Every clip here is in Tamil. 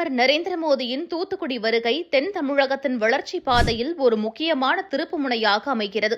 பிரதமர் நரேந்திர மோடியின் தூத்துக்குடி வருகை தென் தமிழகத்தின் வளர்ச்சி பாதையில் ஒரு முக்கியமான திருப்புமுனையாக அமைகிறது.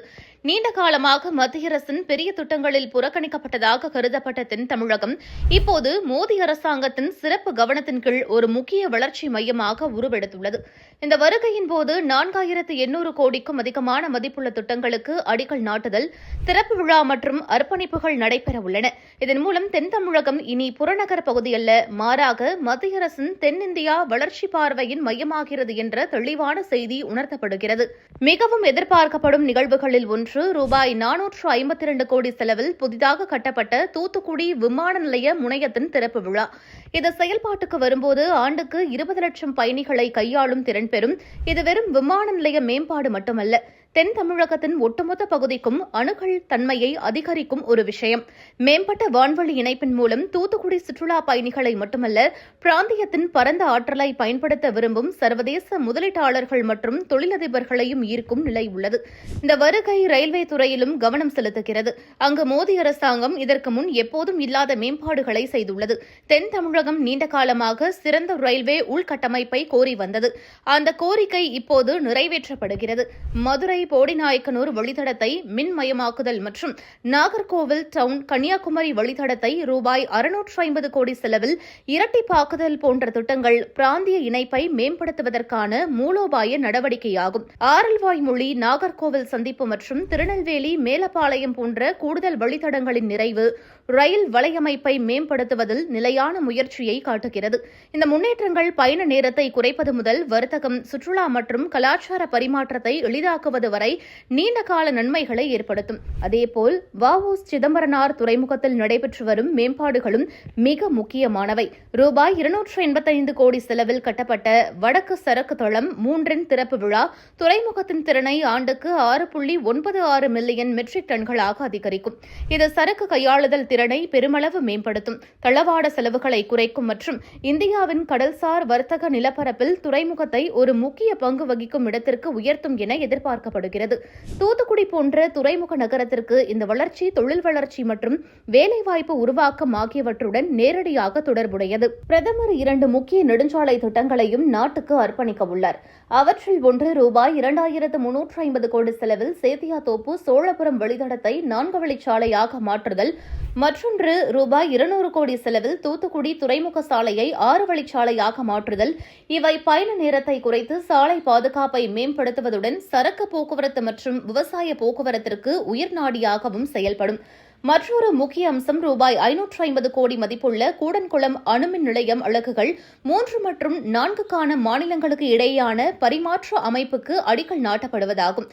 நீண்ட காலமாக மத்திய அரசின் பெரிய திட்டங்களில் புறக்கணிக்கப்பட்டதாக கருதப்பட்ட தென் தமிழகம் இப்போது மோடி அரசாங்கத்தின் சிறப்பு கவனத்தின் கீழ் ஒரு முக்கிய வளர்ச்சி மையமாக உருவெடுத்துள்ளது. இந்த வருகையின் போது நான்காயிரத்து எண்ணூறு கோடிக்கும் அதிகமான மதிப்புள்ள திட்டங்களுக்கு அடிக்கல் நாட்டுதல் திறப்பு விழா மற்றும் அர்ப்பணிப்புகள் நடைபெற உள்ளன. இதன் மூலம் தென் தமிழகம் இனி புறநகர் பகுதியல்ல மாறாக மத்திய அரசின் தென்னிந்தியா வளர்ச்சி பார்வையின் மையமாகிறது என்ற தெளிவான செய்தி உணர்த்தப்படுகிறது. மிகவும் எதிர்பார்க்கப்படும் நிகழ்வுகளில் ஒன்று ரூபாய் நானூற்று ஐம்பத்தி இரண்டு கோடி செலவில் புதிதாக கட்டப்பட்ட தூத்துக்குடி விமான நிலைய முனையத்தின் திறப்பு விழா. இது செயல்பாட்டுக்கு வரும்போது ஆண்டுக்கு இருபது லட்சம் பயணிகளை கையாளும் திறன் பெறும் இது வெறும் விமான நிலைய மேம்பாடு மட்டுமல்ல தென் தமிழகத்தின் ஒட்டுமொத்த பகுதிக்கும் அணுகல் தன்மையை அதிகரிக்கும் ஒரு விஷயம். மேம்பட்ட வான்வழி இணைப்பின் மூலம் தூத்துக்குடி சுற்றுலா பயணிகளை மட்டுமல்ல பிராந்தியத்தின் பரந்த ஆற்றலை பயன்படுத்த விரும்பும் சர்வதேச முதலீட்டாளர்கள் மற்றும் தொழிலதிபர்களையும் ஈர்க்கும் நிலை உள்ளது. இந்த வருகை ரயில்வே துறையிலும் கவனம் செலுத்துகிறது. அங்கு மோடி அரசாங்கம் இதற்கு முன் எப்போதும் இல்லாத மேம்பாடுகளை செய்துள்ளது. தென் தமிழகம் நீண்ட காலமாக சிறந்த ரயில்வே உள்கட்டமைப்பை கோரி வந்தது. அந்த கோரிக்கை இப்போது நிறைவேற்றப்படுகிறது. மதுரை போடிநாயக்கனூர் வழித்தடத்தை மின்மயமாக்குதல் மற்றும் நாகர்கோவில் டவுன் கன்னியாகுமரி வழித்தடத்தை ரூபாய் அறுநூற்று ஐம்பது கோடி செலவில் இரட்டிப்பாக்குதல் போன்ற திட்டங்கள் பிராந்திய இணைப்பை மேம்படுத்துவதற்கான மூலோபாய நடவடிக்கையாகும். ஆரல்வாய் மொழி நாகர்கோவில் சந்திப்பு மற்றும் திருநெல்வேலி மேலப்பாளையம் போன்ற கூடுதல் வழித்தடங்களின் நிறைவு ரயில் வலையமைப்பை மேம்படுத்துவதில் நிலையான முயற்சியை காட்டுகிறது. இந்த முன்னேற்றங்கள் பயண நேரத்தை குறைப்பது முதல் வர்த்தகம் சுற்றுலா மற்றும் கலாச்சார பரிமாற்றத்தை எளிதாக்குவது வரை நீண்ட கால நன்மைகளை ஏற்படுத்தும். அதேபோல் வஉ சிதம்பரனார் துறைமுகத்தில் நடைபெற்று வரும் மேம்பாடுகளும் மிக முக்கியமானவை. ரூபாய் இருநூற்று எண்பத்தைந்து கோடி செலவில் கட்டப்பட்ட வடக்கு சரக்கு தளம் மூன்றின் திறப்பு விழா துறைமுகத்தின் திறனை ஆண்டுக்கு ஆறு புள்ளி ஒன்பது ஆறு மில்லியன் மெட்ரிக் டன்களாக அதிகரிக்கும். இது சரக்கு கையாளுதல் திறனை பெருமளவு மேம்படுத்தும். தளவாட செலவுகளை குறைக்கும் மற்றும் இந்தியாவின் கடல்சார் வர்த்தக நிலப்பரப்பில் துறைமுகத்தை ஒரு முக்கிய பங்கு வகிக்கும் இடத்திற்கு உயர்த்தும் என எதிர்பார்க்கப்படும் எதிர்பார்க்கப்படுகிறது தூத்துக்குடி போன்ற துறைமுக நகரத்திற்கு இந்த வளர்ச்சி தொழில் வளர்ச்சி மற்றும் வேலைவாய்ப்பு உருவாக்கம் ஆகியவற்றுடன் நேரடியாக தொடர்புடையது. பிரதமர் இரண்டு முக்கிய நெடுஞ்சாலை திட்டங்களையும் நாட்டுக்கு அர்ப்பணிக்க உள்ளார். அவற்றில் ஒன்று ரூபாய் இரண்டாயிரத்து முன்னூற்று ஐம்பது கோடி செலவில் சேத்தியாத்தோப்பு சோழபுரம் வழித்தடத்தை நான்கு வழிச்சாலையாக மாற்றுதல் மற்றொன்று ரூபாய் இருநூறு கோடி செலவில் தூத்துக்குடி துறைமுக சாலையை ஆறு வழிச்சாலையாக மாற்றுதல். இவை பயண நேரத்தை குறைத்து சாலை பாதுகாப்பை மேம்படுத்துவதுடன் சரக்கு போக்குவரத்து மற்றும் விவசாய போக்குவரத்திற்கு உயிர்நாடியாகவும் செயல்படும். மற்றொரு முக்கிய அம்சம் ரூபாய் ஐநூற்று ஐம்பது கோடி மதிப்புள்ள கூடன்குளம் அணுமின் நிலையம் அலகுகள் மூன்று மற்றும் நான்குக்கான மாநிலங்களுக்கு இடையேயான பரிமாற்ற அமைப்புக்கு அடிக்கல் நாட்டப்படுவதாகும்.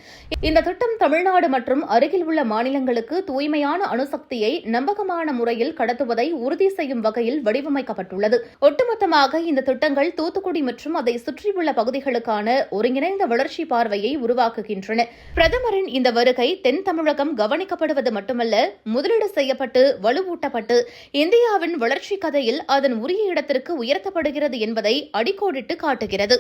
இந்த திட்டம் தமிழ்நாடு மற்றும் அருகில் உள்ள மாநிலங்களுக்கு தூய்மையான அணுசக்தியை நம்பகமான முறையில் கடத்துவதை உறுதி செய்யும் வகையில் வடிவமைக்கப்பட்டுள்ளது. ஒட்டுமொத்தமாக இந்த திட்டங்கள் தூத்துக்குடி மற்றும் அதை சுற்றியுள்ள பகுதிகளுக்கான ஒருங்கிணைந்த வளர்ச்சி பார்வையை உருவாக்குகின்றன. பிரதமரின் இந்த வருகை தென் தமிழகம் கவனிக்கப்படுவது மட்டுமல்ல முதலீடு செய்யப்பட்டு வலுவூட்டப்பட்டு இந்தியாவின் வளர்ச்சி கதையில் அதன் உரிய இடத்திற்கு உயர்த்தப்படுகிறது என்பதை அடிக்கோடிட்டு காட்டுகிறது.